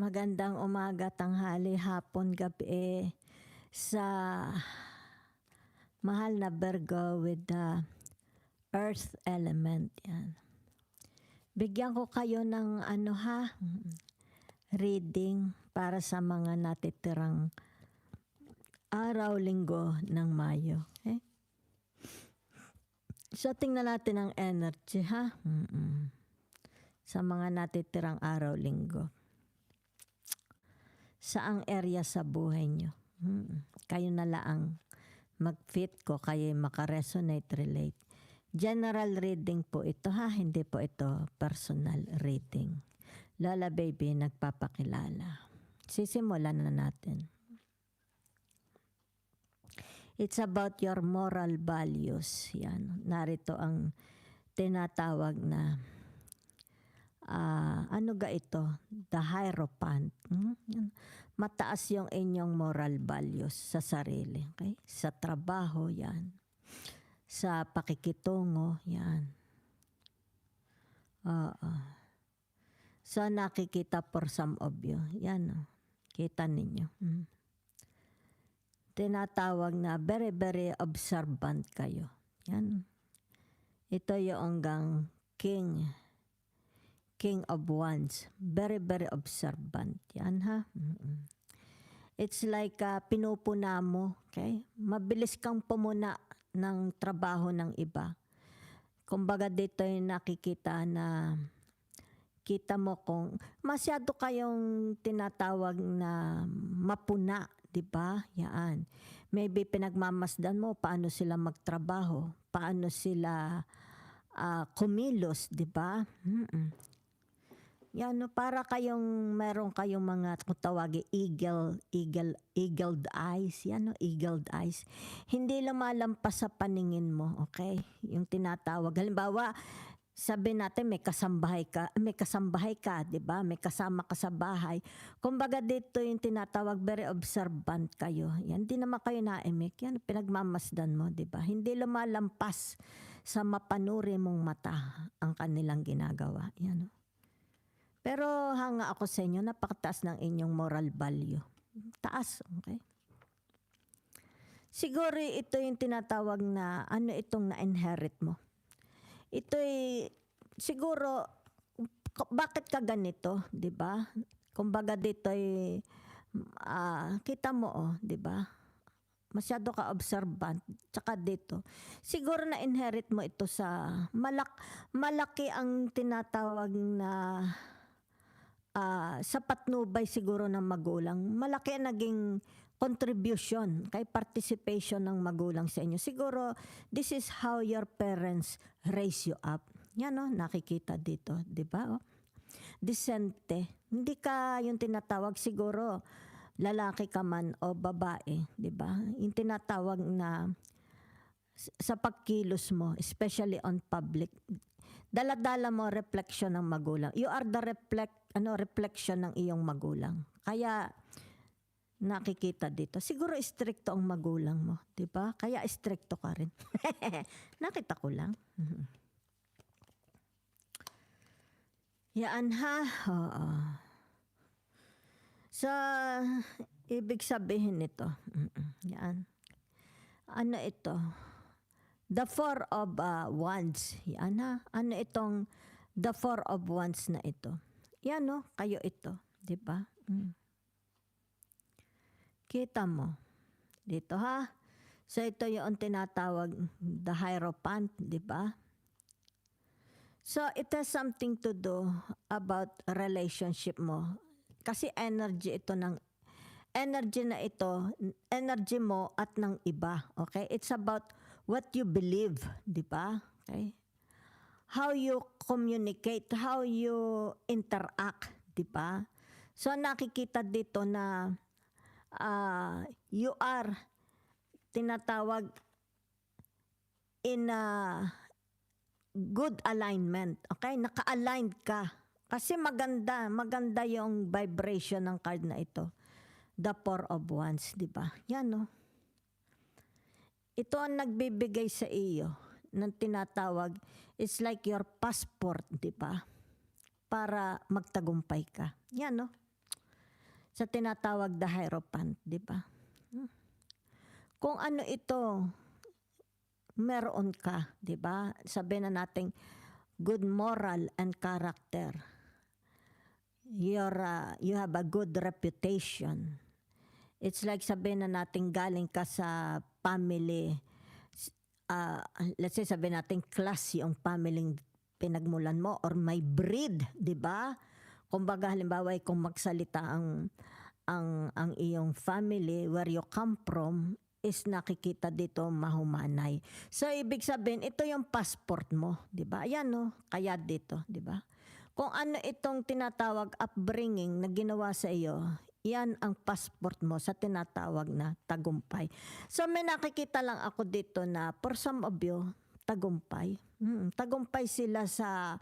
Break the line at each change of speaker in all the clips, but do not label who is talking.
Magandang umaga, tanghali, hapon, gabi sa mahal na Virgo with the earth element. Yan. Bigyan ko kayo ng ano ha, reading para sa mga natitirang araw, linggo ng Mayo. Okay? So, tingnan natin ang energy, ha? Mm-mm. Sa mga natitirang araw, linggo. Saang area sa buhay nyo? Mm. Kayo na laang mag-fit ko, kayo makaresonate, relate. General reading po ito, ha? Hindi po ito personal reading. Lola Baby, nagpapakilala. Sisimulan na natin. It's about your moral values. Yan. Narito ang tinatawag na ah, ano ga ito? The Hierophant. Hmm? Mataas yung inyong moral values sa sarili. Okay? Sa trabaho, yan. Sa pakikitungo, yan. Oo. So nakikita for some of you. Yan. Oh. Kita ninyo. Hmm tinatawag na very, very observant kayo. Yan. Ito yung hanggang king. King of Wands. Very, very observant. Yan ha. It's like uh, pinupuna mo. Okay? Mabilis kang pumuna ng trabaho ng iba. Kumbaga dito yung nakikita na kita mo kung masyado kayong tinatawag na mapuna, 'di ba? Yan. Maybe pinagmamasdan mo paano sila magtrabaho, paano sila ah, kumilos, 'di ba? Mm-mm. Yan, para kayong meron kayong mga kung tawagin eagle, eagle, eagled eyes. Yan, no, eagled eyes. Hindi lumalampas sa paningin mo, okay? Yung tinatawag. Halimbawa, sabi natin may kasambahay ka, may kasambahay ka, 'di ba? May kasama ka sa bahay. Kumbaga dito yung tinatawag very observant kayo. Yan di naman kayo naimik. Yan pinagmamasdan mo, 'di ba? Hindi lumalampas sa mapanuri mong mata ang kanilang ginagawa. Yan. oh. Pero hanga ako sa inyo, napakataas ng inyong moral value. Taas, okay? Siguro ito yung tinatawag na ano itong na-inherit mo ito'y siguro bakit ka ganito, 'di ba? Kumbaga dito ay ah, kita mo oh, 'di ba? Masyado ka observant tsaka dito. Siguro na inherit mo ito sa malak malaki ang tinatawag na ah, sa patnubay siguro ng magulang. Malaki naging contribution kay participation ng magulang sa inyo. Siguro, this is how your parents raise you up. Yan no, nakikita dito, di ba? Oh. Disente. Hindi ka yung tinatawag siguro lalaki ka man o babae, di ba? Yung tinatawag na sa pagkilos mo, especially on public, daladala mo reflection ng magulang. You are the reflect ano reflection ng iyong magulang. Kaya nakikita dito. Siguro stricto ang magulang mo, 'di ba? Kaya stricto ka rin. Nakita ko lang. Mhm. Yan ha. Oo. Sa ibig sabihin nito. mm-mm, Yan. Ano ito? The four of uh, wands. Yan ha. Ano itong the four of wands na ito? Yan no, kayo ito, 'di ba? Mm. Kita mo. Dito ha. So ito yung tinatawag the Hierophant, di ba? So it has something to do about relationship mo. Kasi energy ito ng energy na ito, energy mo at ng iba. Okay? It's about what you believe, di ba? Okay? How you communicate, how you interact, di ba? So nakikita dito na ah, you are tinatawag in a good alignment. Okay? Naka-aligned ka. Kasi maganda, maganda yung vibration ng card na ito. The Four of Wands, di ba? Yan, no? Ito ang nagbibigay sa iyo ng tinatawag, it's like your passport, di ba? Para magtagumpay ka. Yan, no? sa tinatawag na Hierophant, di ba? Kung ano ito, meron ka, di ba? Sabihin na natin, good moral and character. You're, uh, you have a good reputation. It's like sabihin na natin galing ka sa family, uh, let's say sabihin natin class yung family pinagmulan mo or may breed, di ba? Kumbaga halimbawa kung magsalita ang ang ang iyong family where you come from is nakikita dito mahumanay. So ibig sabihin ito yung passport mo, 'di ba? Ayan no, kaya dito, 'di ba? Kung ano itong tinatawag upbringing na ginawa sa iyo, yan ang passport mo sa tinatawag na tagumpay. So may nakikita lang ako dito na for some of you, tagumpay. Mm, tagumpay sila sa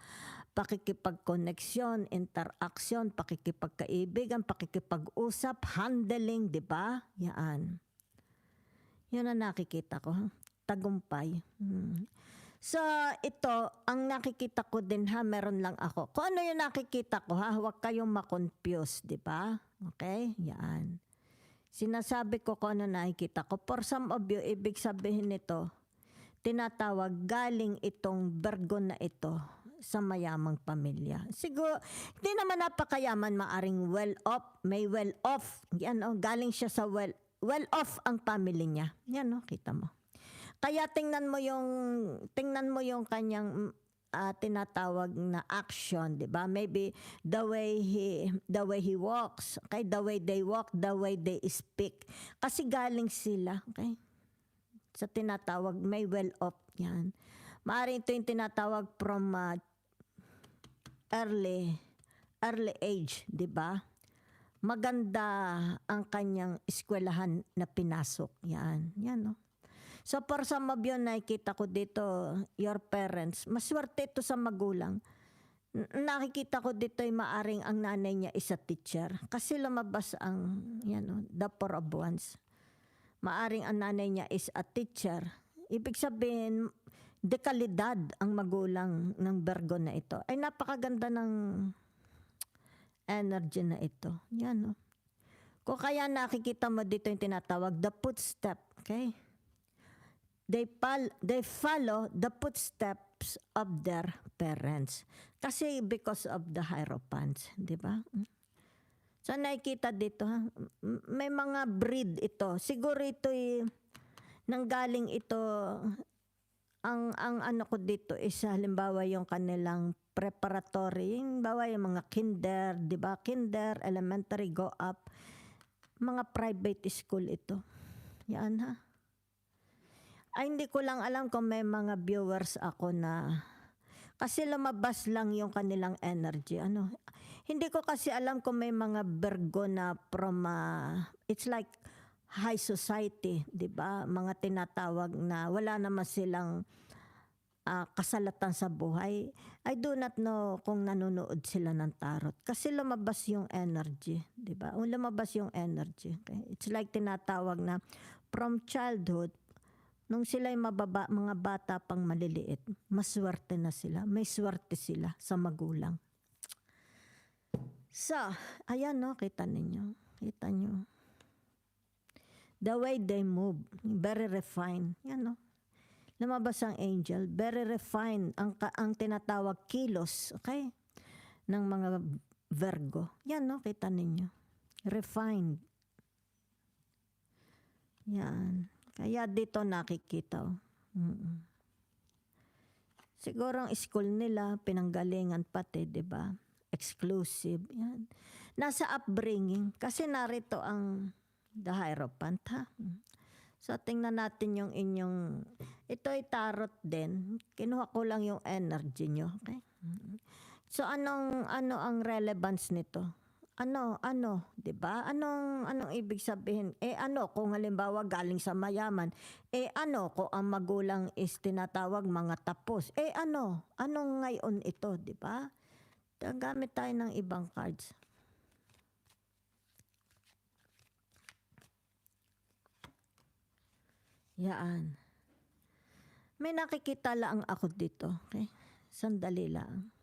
pakikipagkoneksyon, interaction, pakikipagkaibigan, pakikipag-usap, handling, di ba? Yan. Yun ang nakikita ko. Tagumpay. Mm. So, ito, ang nakikita ko din ha, meron lang ako. Kung ano yung nakikita ko ha, huwag kayong makonfuse, di ba? Okay? Yan. Sinasabi ko kung ano nakikita ko. For some of you, ibig sabihin nito, tinatawag galing itong bergon na ito sa mayamang pamilya. Siguro, hindi naman napakayaman, maaring well-off, may well-off. Yan, oh, galing siya sa well, well-off ang family niya. Yan, oh, kita mo. Kaya tingnan mo yung tingnan mo yung kanyang uh, tinatawag na action, 'di ba? Maybe the way he the way he walks, okay? The way they walk, the way they speak. Kasi galing sila, okay? Sa tinatawag may well off 'yan. Maaring ito yung tinatawag from uh, early early age, 'di ba? Maganda ang kanyang eskwelahan na pinasok. Yan. Yan, no? So for some of you, nakikita ko dito, your parents, maswerte ito sa magulang. Nakikita ko dito ay maaring ang nanay niya is a teacher. Kasi lumabas ang, yan o, the four of ones. Maaring ang nanay niya is a teacher. Ibig sabihin, dekalidad ang magulang ng Virgo na ito. Ay napakaganda ng energy na ito. Yan o. Kung kaya nakikita mo dito yung tinatawag, the footstep. Okay? They, pal- they follow the footsteps of their parents. Kasi because of the hierophants, di ba? So nakikita dito, ha? May mga breed ito. Siguro ito nanggaling ito ang ang ano ko dito is halimbawa yung kanilang preparatory, yung bawa yung mga kinder, di ba? Kinder, elementary, go up. Mga private school ito. Yan ha. Ay, hindi ko lang alam kung may mga viewers ako na kasi lumabas lang yung kanilang energy. Ano? Hindi ko kasi alam kung may mga Virgo na from, uh, it's like high society, di ba? Mga tinatawag na wala naman silang uh, kasalatan sa buhay. I do not know kung nanonood sila ng tarot. Kasi lumabas yung energy, di ba? Lumabas yung energy. Okay? It's like tinatawag na from childhood, nung sila'y mababa, mga bata pang maliliit, maswerte na sila. May swerte sila sa magulang. So, ayan no, kita ninyo. Kita nyo. The way they move, very refined. Yan no. Lumabas ang angel, very refined. Ang, ang tinatawag kilos, okay? Ng mga Virgo. Yan no, kita ninyo. Refined. Yan. Kaya dito nakikita. Oh. Mm-mm. Siguro ang school nila, pinanggalingan pati, di ba? Exclusive. Yan. Nasa upbringing. Kasi narito ang the Hierophant, ha? So, tingnan natin yung inyong... Ito ay tarot din. Kinuha ko lang yung energy nyo. Okay? So, anong, ano ang relevance nito? Ano, ano, 'di ba? Anong anong ibig sabihin? Eh ano kung halimbawa galing sa mayaman, eh ano kung ang magulang is tinatawag mga tapos? Eh ano? Anong ngayon ito, 'di ba? Gamit tayo ng ibang cards. Yaan. May nakikita lang ako dito, okay? Sandali lang.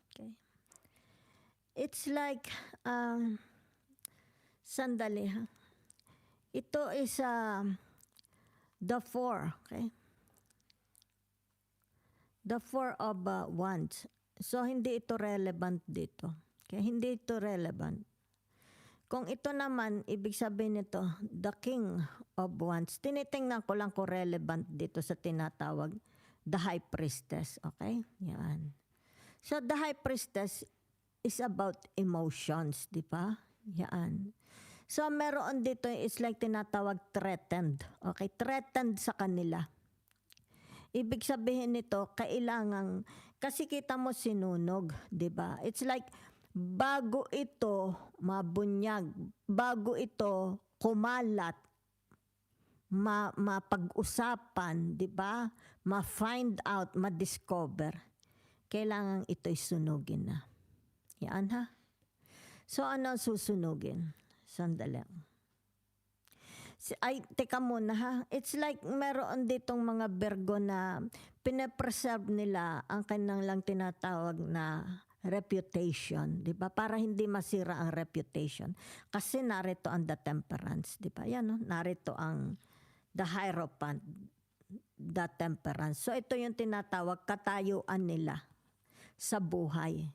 It's like um, Sandali ha. Ito is uh, the four, okay? The four of uh, wands. So, hindi ito relevant dito. Okay? Hindi ito relevant. Kung ito naman, ibig sabihin nito, the king of wands. Tinitingnan ko lang kung relevant dito sa tinatawag, the high priestess. Okay? Yan. So, the high priestess is about emotions, di ba? Yan. So, meron dito, it's like tinatawag threatened. Okay? Threatened sa kanila. Ibig sabihin nito, kailangan, kasi kita mo sinunog, di ba? It's like, bago ito mabunyag, bago ito kumalat, ma mapag-usapan, di ba? Ma-find out, ma-discover, kailangan ito'y sunugin na. Yan ha? So ano ang susunugin? Sandali. Ay, teka muna ha. It's like meron ditong mga Virgo na pinapreserve nila ang kanilang lang tinatawag na reputation, 'di ba? Para hindi masira ang reputation. Kasi narito ang the temperance, 'di ba? Yan no, narito ang the hierophant, the temperance. So ito yung tinatawag katayuan nila sa buhay.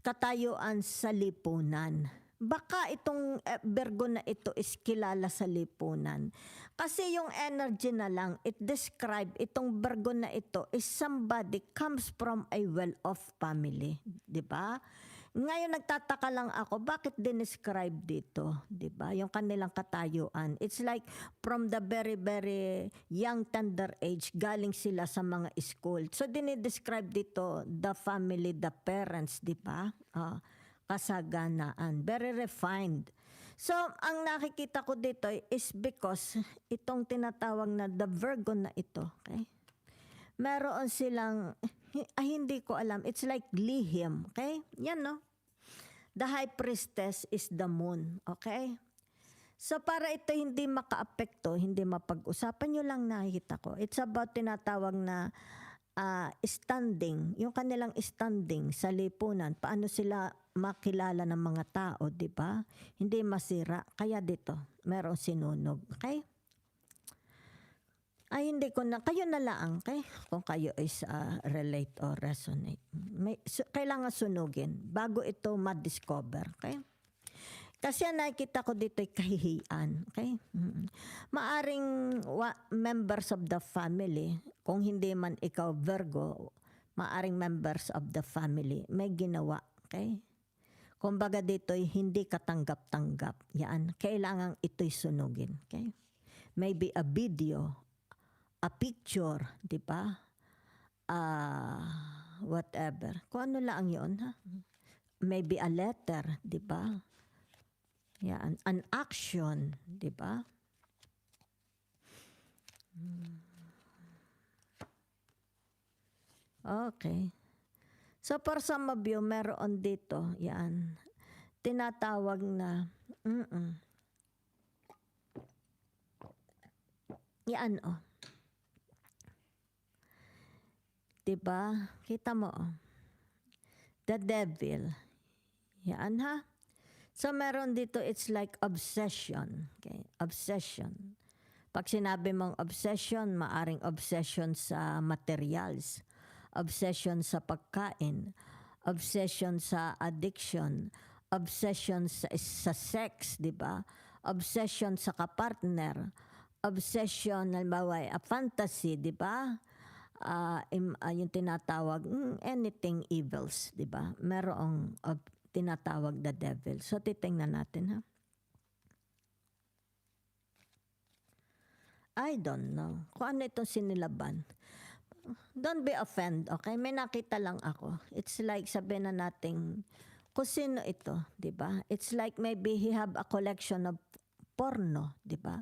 Katayuan sa lipunan. Baka itong eh, Virgo na ito is kilala sa lipunan. Kasi yung energy na lang, it describe itong Virgo na ito is somebody comes from a well-off family. 'di ba? Ngayon nagtataka lang ako, bakit dinescribe dito? 'di ba? Yung kanilang katayuan. It's like from the very, very young tender age, galing sila sa mga school. So dinidescribe dito the family, the parents, 'di ba? Ah, kasaganaan. Very refined. So, ang nakikita ko dito is because itong tinatawag na the Virgo na ito, okay? Meron silang, ay hindi ko alam, it's like lihim, okay? Yan, no? The high priestess is the moon, okay? So para ito hindi makaapekto, hindi mapag-usapan nyo lang nakikita ko. It's about tinatawag na ah, standing, yung kanilang standing sa lipunan, paano sila makilala ng mga tao, di ba? Hindi masira. Kaya dito, merong sinunog. Okay? Ay, hindi ko na, kayo na lang, okay? Kung kayo is ah, relate or resonate. May, su- kailangan sunugin bago ito ma-discover, okay? Kasi ang nakikita ko dito ay kahihiyan. Okay? Mm. Maaring wa- members of the family, kung hindi man ikaw Virgo, maaring members of the family, may ginawa. Okay? Kumbaga dito ay hindi katanggap-tanggap. Yan. Kailangan ito'y sunugin. Okay? Maybe a video, a picture, di ba? Ah, whatever. Kung ano lang yun, ha? Maybe a letter, di ba? Yan, an action, di ba? Okay. So for some of you, meron dito, yan, tinatawag na, mm Yan, oh. Diba? Kita mo, oh. The devil. Yan, ha? So meron dito, it's like obsession. Okay? Obsession. Pag sinabi mong obsession, maaring obsession sa materials, obsession sa pagkain, obsession sa addiction, obsession sa, sa sex, di ba? Obsession sa kapartner, obsession, halimbawa, a fantasy, di ba? Ah, im- ah, yung tinatawag, mm, anything evils, di ba? Merong ob- tinatawag the devil. So, titingnan natin, ha? I don't know. Kung ano itong sinilaban. Don't be offended, okay? May nakita lang ako. It's like, sabi na nating, kung sino ito, di ba? It's like maybe he have a collection of porno, di ba?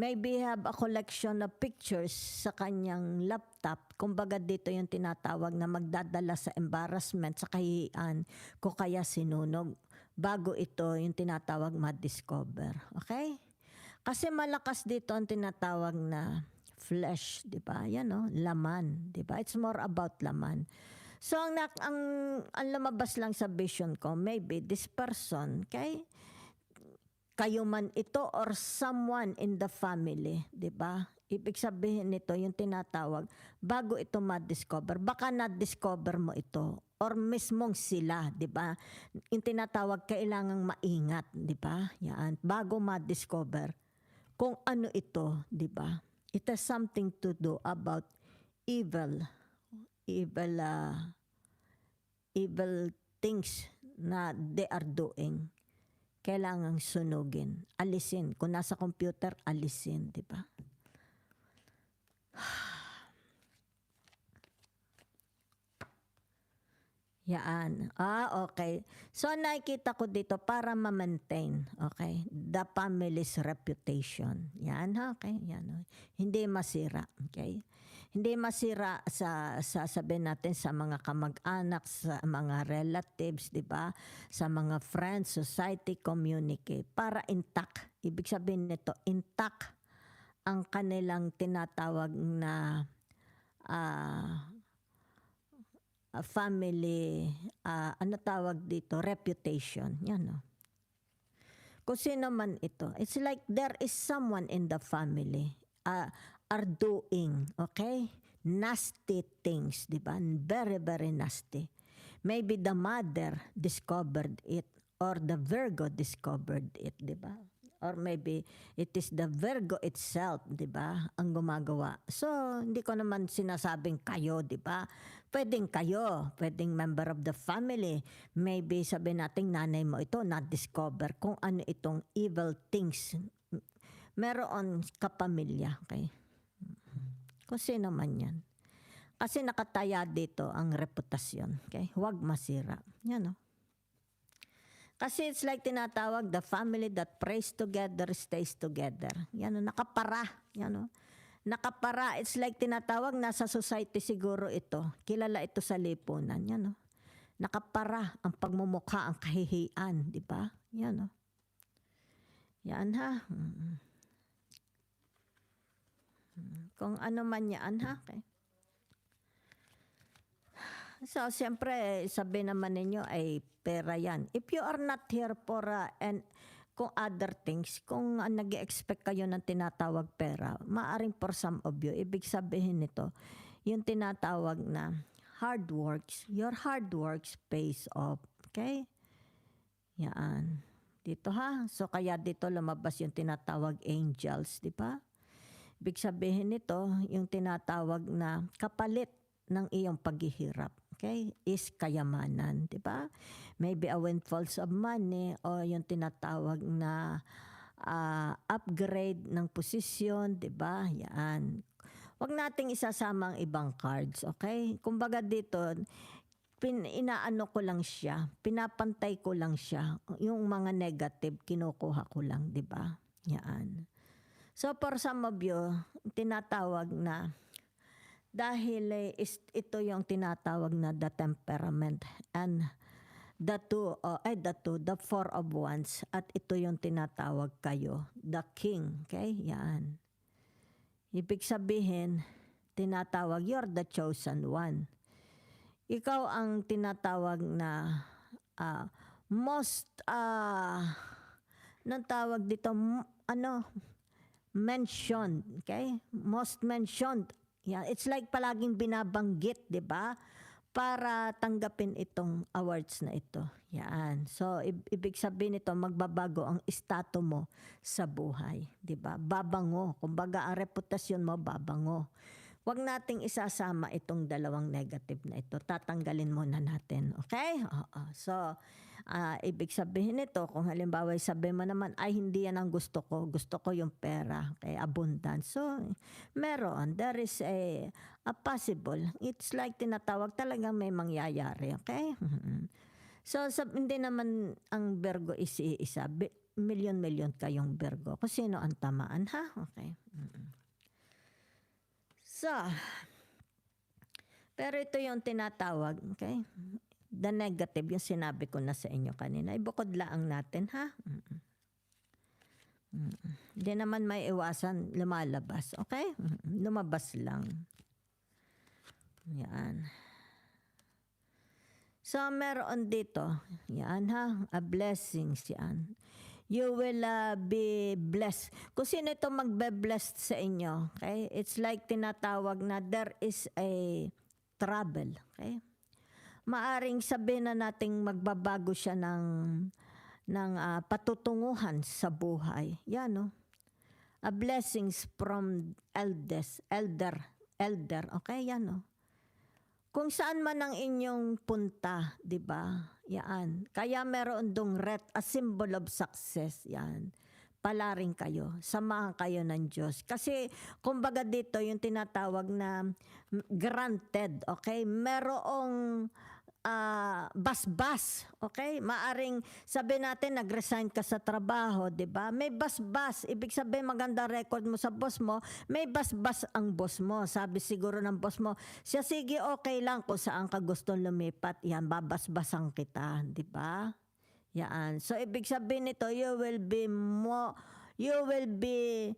Maybe he have a collection of pictures sa kanyang laptop. Kumbaga dito yung tinatawag na magdadala sa embarrassment, sa kahihiyan, kung kaya sinunog. Bago ito yung tinatawag ma-discover. Okay? Kasi malakas dito ang tinatawag na flesh, di ba? Yan no, laman, di ba? It's more about laman. So ang, ang, ang lumabas lang sa vision ko, maybe this person, okay? Kayo man ito or someone in the family, 'di ba? Ibig sabihin nito yung tinatawag bago ito ma-discover. Baka na-discover mo ito or mismong sila, 'di ba? Yung tinatawag kailangang maingat, 'di ba? Yan, bago ma-discover kung ano ito, 'di ba? It has something to do about evil, evil, uh, evil things na they are doing. Kailangang sunugin, alisin. Kung nasa computer, alisin, 'di ba? Yaan. Ah, okay. So nakikita ko dito para ma-maintain, okay, the family's reputation. Yan, okay. Yan. oh. Hindi masira, okay? Hindi masira sa sa sabihin natin sa mga kamag-anak, sa mga relatives, 'di ba? Sa mga friends, society, community para intact. Ibig sabihin nito, intact ang kanilang tinatawag na a family, ah, ano tawag dito, reputation. Yan o. Kung sino man ito. It's like there is someone in the family ah, are doing, okay? Nasty things, di ba? Very, very nasty. Maybe the mother discovered it or the Virgo discovered it, di ba? Or maybe it is the Virgo itself, di ba, ang gumagawa. So, hindi ko naman sinasabing kayo, di ba? Pwedeng kayo, pwedeng member of the family. Maybe sabi natin nanay mo ito, na-discover kung ano itong evil things. Meron kapamilya, okay? Kung sino man yan. Kasi nakataya dito ang reputasyon, okay? Huwag masira. Yan, oh. Kasi it's like tinatawag, the family that prays together stays together. Yan o, nakapara. Yan o. Nakapara, it's like tinatawag, nasa society siguro ito. Kilala ito sa lipunan. Yan o. Nakapara ang pagmumukha, ang kahihiyan. Di ba? Yan o. Yan ha. Mm. Mm. Kung ano man yan ha. Okay. So, siyempre, sabi naman ninyo ay pera yan. If you are not here for uh, and kung other things, kung uh, nag expect kayo ng tinatawag pera, maaring for some of you, ibig sabihin nito, yung tinatawag na hard works, your hard works pays off. Okay? Yan. Dito ha. So, kaya dito lumabas yung tinatawag angels, di ba? Ibig sabihin nito, yung tinatawag na kapalit ng iyong paghihirap okay, is kayamanan, di ba? Maybe a windfalls of money o yung tinatawag na ah, upgrade ng posisyon, di ba? Yan. Huwag nating isasama ang ibang cards, okay? Kumbaga dito, pin, inaano ko lang siya, pinapantay ko lang siya. Yung mga negative, kinukuha ko lang, di ba? Yan. So for some of you, tinatawag na dahil eh, ito yung tinatawag na the temperament and the two, oh, ay the two, the four of wands at ito yung tinatawag kayo, the king, okay? Yan. Ibig sabihin, tinatawag, you're the chosen one. Ikaw ang tinatawag na ah, most, uh, nang tawag dito, ano, mentioned, okay? Most mentioned. Yeah, it's like palaging binabanggit, 'di ba? Para tanggapin itong awards na ito. Yan. So ibig sabihin nito magbabago ang estado mo sa buhay, 'di ba? Babango. Kumbaga ang reputasyon mo babango. Huwag nating isasama itong dalawang negative na ito. Tatanggalin muna natin. Okay? Oo. So, ah, ibig sabihin nito, kung halimbawa sabi mo naman, ay hindi yan ang gusto ko. Gusto ko yung pera. Okay? Abundance. So, meron. There is a, a possible. It's like tinatawag talagang may mangyayari. Okay? Mhm. So, sab- hindi naman ang Virgo is isa. Million-million kayong Virgo. Kung sino ang tamaan, ha? Okay. Mhm. So, pero ito yung tinatawag, okay? The negative, yung sinabi ko na sa inyo kanina. Ibukod laang natin, ha? Hindi naman may iwasan lumalabas, okay? Lumabas lang. Yan. So, meron dito. Yan ha, a blessings yan. you will uh, be blessed. Kung sino ito magbe-blessed sa inyo, okay? It's like tinatawag na there is a trouble, okay? Maaring sabihin na nating magbabago siya ng ng ah, patutunguhan sa buhay. Yan, no? A blessings from elders, elder, elder, okay? Yan, no? Kung saan man ang inyong punta, 'di ba? Yan. Kaya meron dong red, a symbol of success. Yan. Palaring kayo. Samahan kayo ng Diyos. Kasi, kumbaga dito, yung tinatawag na granted, okay? Merong ah, basbas, okay? Maaring sabi natin nag-resign ka sa trabaho, 'di ba? May basbas, ibig sabihin maganda record mo sa boss mo, may basbas ang boss mo. Sabi siguro ng boss mo, siya sige okay lang kung saan ka gusto lumipat, yan babasbasan kita, 'di ba? Yan. So ibig sabihin nito, you will be mo you will be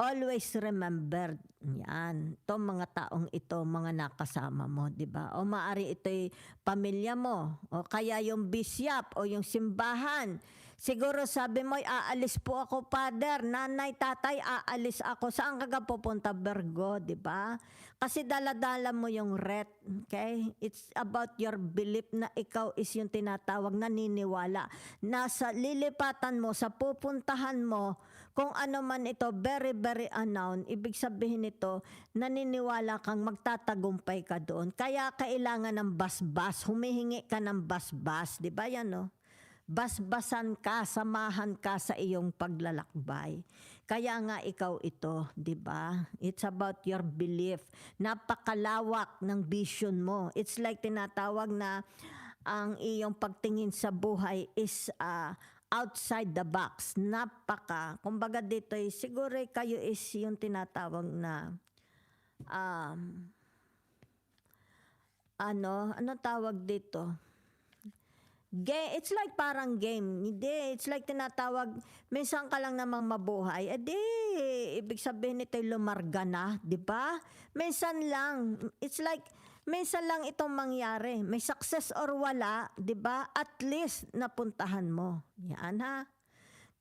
always remembered. Yan. Ito mga taong ito, mga nakasama mo, di ba? O maari ito'y pamilya mo. O kaya yung bisyap o yung simbahan. Siguro sabi mo, aalis po ako, father, nanay, tatay, aalis ako. Saan ka pupunta, Virgo, di ba? Kasi daladala mo yung ret, okay? It's about your belief na ikaw is yung tinatawag naniniwala. Nasa lilipatan mo, sa pupuntahan mo, kung ano man ito, very, very unknown, ibig sabihin nito, naniniwala kang magtatagumpay ka doon. Kaya kailangan ng basbas, humihingi ka ng basbas, di ba yan, no? Basbasan ka, samahan ka sa iyong paglalakbay. Kaya nga ikaw ito, 'di ba? It's about your belief. Napakalawak ng vision mo. It's like tinatawag na ang iyong pagtingin sa buhay is ah, outside the box. Napaka, kumbaga dito eh, siguro kayo is yung tinatawag na um, ano, ano tawag dito? Game, it's like parang game. Hindi, it's like tinatawag, minsan ka lang namang mabuhay. Eh di, ibig sabihin nito lumarga na, di ba? Minsan lang. It's like, minsan lang itong mangyari. May success or wala, di ba? At least napuntahan mo. Yan ha.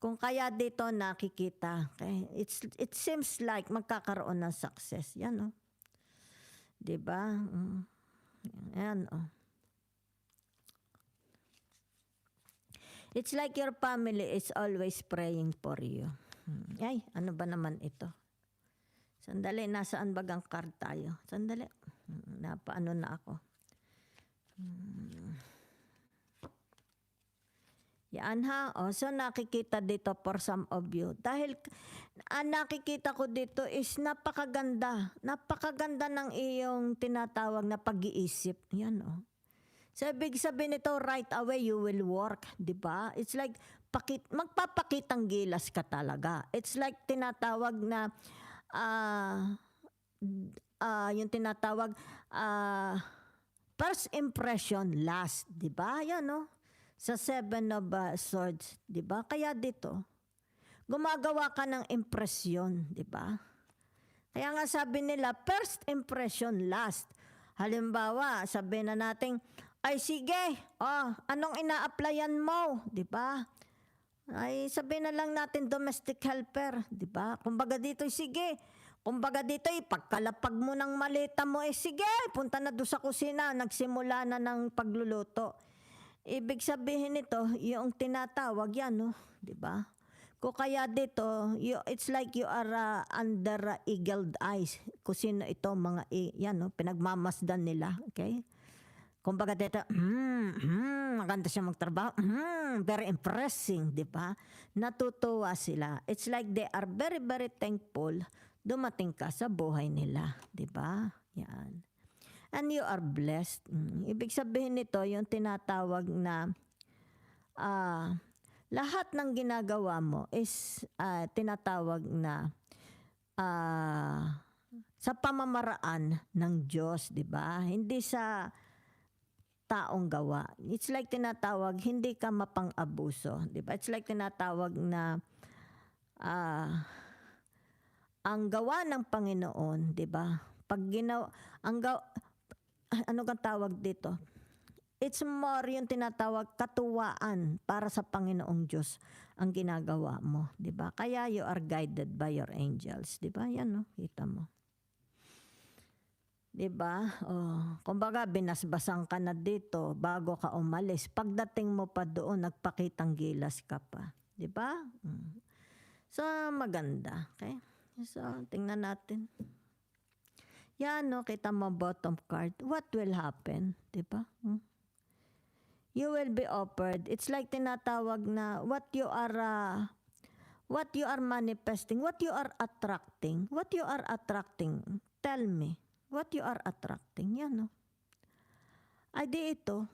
Kung kaya dito nakikita, okay? It's, it seems like magkakaroon ng success. Yan oh. Di ba? Mm. Yan oh. It's like your family is always praying for you. Hmm. Ay, ano ba naman ito? Sandali, nasaan bagang card tayo? Sandali. Hmm, Napaano na ako. Hmm. Yan ha. O, so nakikita dito for some of you. Dahil ang nakikita ko dito is napakaganda. Napakaganda ng iyong tinatawag na pag-iisip. Yan o. So, ibig sabihin nito, right away you will work, di ba? It's like, pakit, magpapakitang gilas ka talaga. It's like tinatawag na, ah, ah, yung tinatawag, ah, first impression last, di ba? Yan, no? Sa Seven of ah, Swords, di ba? Kaya dito, gumagawa ka ng impresyon, di ba? Kaya nga sabi nila, first impression last. Halimbawa, sabi na natin, ay sige, oh, anong ina-applyan mo, 'di ba? Ay sabi na lang natin domestic helper, 'di ba? Kumbaga dito sige, kumbaga dito ipagkalapag mo ng maleta mo eh sige, punta na doon sa kusina, nagsimula na ng pagluluto. Ibig sabihin nito, yung tinatawag yan, no? 'di ba? Kung kaya dito, you, it's like you are uh, under uh, eagled eyes. Kung sino ito, mga, yan, no? pinagmamasdan nila, okay? Kumbaga dito, mm, mm, maganda siya magtrabaho, mm, very impressing, di ba? Natutuwa sila. It's like they are very, very thankful dumating ka sa buhay nila, di ba? Yan. And you are blessed. Mm, Ibig sabihin nito, yung tinatawag na ah, lahat ng ginagawa mo is ah, tinatawag na ah, sa pamamaraan ng Diyos, di ba? Hindi sa taong gawa. It's like tinatawag, hindi ka mapang-abuso. Di ba? It's like tinatawag na ah, ang gawa ng Panginoon, di ba? Pag ginawa, ang gawa, ano kang tawag dito? it's more yung tinatawag katuwaan para sa Panginoong Diyos ang ginagawa mo, 'di ba? Kaya you are guided by your angels, 'di ba? Yan no, kita mo. 'Di ba? Oh, kumbaga binasbasan ka na dito bago ka umalis. Pagdating mo pa doon, nagpakitang gilas ka pa, 'di ba? Mm. So maganda, okay? So tingnan natin. Yan no, kita mo bottom card. What will happen, 'di ba? Hmm? You will be offered. It's like tinatawag na what you are uh, what you are manifesting, what you are attracting, what you are attracting. Tell me, what you are attracting. Yan, no? Ay, di ito.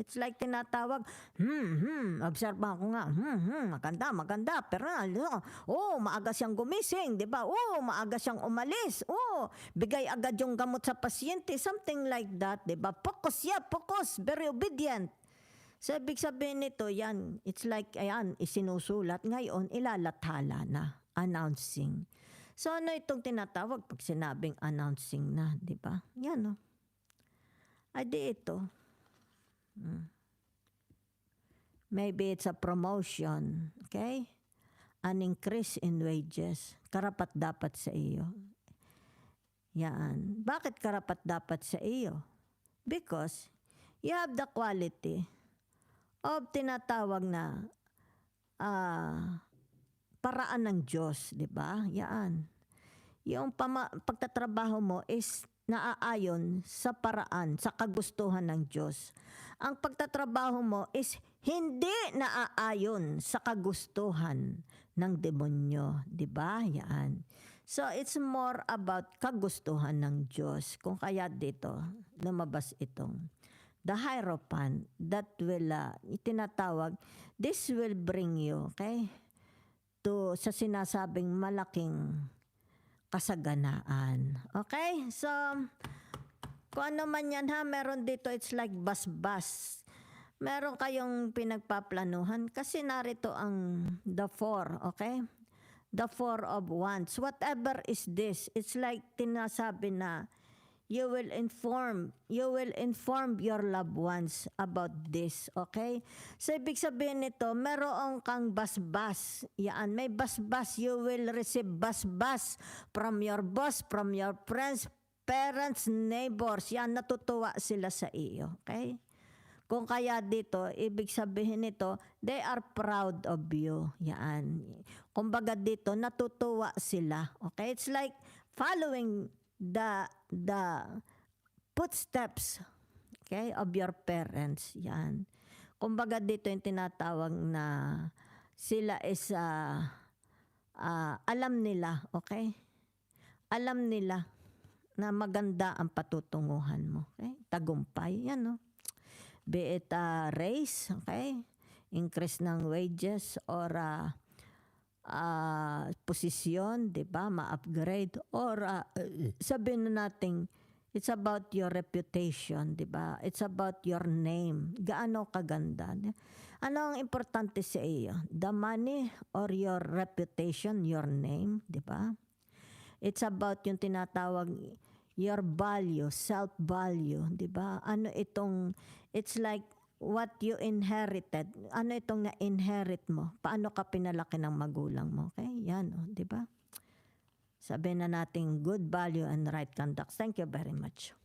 It's like tinatawag, hmm, hmm, obserbahan ko nga, hmm, hmm, maganda, maganda, pero ano, oh, maaga siyang gumising, di ba? Oh, maaga siyang umalis, oh, bigay agad yung gamot sa pasyente, something like that, di ba? Focus, yeah, focus, very obedient. So, ibig sabihin nito, yan, it's like, ayan, isinusulat. Ngayon, ilalathala na, announcing. So, ano itong tinatawag pag sinabing announcing na, di ba? Yan, no? Ay, di ito. Hmm. Maybe it's a promotion, okay? An increase in wages. Karapat dapat sa iyo. Yan. Bakit karapat dapat sa iyo? Because you have the quality of tinatawag na ah, paraan ng Diyos, di ba? Yan. Yung pama- pagtatrabaho mo is naaayon sa paraan, sa kagustuhan ng Diyos. Ang pagtatrabaho mo is hindi naaayon sa kagustuhan ng demonyo, 'di ba? Yan. So it's more about kagustuhan ng Diyos. Kung kaya dito lumabas itong the hierophant that will uh, itinatawag this will bring you, okay? To sa sinasabing malaking kasaganaan. Okay? So, kung ano man yan ha, meron dito, it's like bas-bas. Meron kayong pinagpaplanuhan kasi narito ang the four, okay? The four of wands. Whatever is this, it's like tinasabi na you will inform, you will inform your loved ones about this, okay? So, ibig sabihin nito, meron kang basbas. Yan, may basbas. You will receive basbas from your boss, from your friends, parents, neighbors. Yan, natutuwa sila sa iyo, okay? Kung kaya dito, ibig sabihin nito, they are proud of you. Yan. Kumbaga dito, natutuwa sila. Okay? It's like following the the footsteps okay of your parents yan. Kumbaga dito yung tinatawag na sila is ah, ah, alam nila okay? Alam nila na maganda ang patutunguhan mo okay? Tagumpay yan no? Be it a raise okay? Increase ng wages or ah, ah, posisyon, 'di ba, ma-upgrade or ah, sabihin na natin it's about your reputation, 'di ba? It's about your name. Gaano kaganda. Ano ang importante sa iyo? The money or your reputation, your name, 'di ba? It's about yung tinatawag your value, self-value, 'di ba? Ano itong it's like what you inherited. Ano itong na-inherit mo? Paano ka pinalaki ng magulang mo? Okay? Yan, oh, 'di ba? Sabihin na natin good value and right conduct. Thank you very much.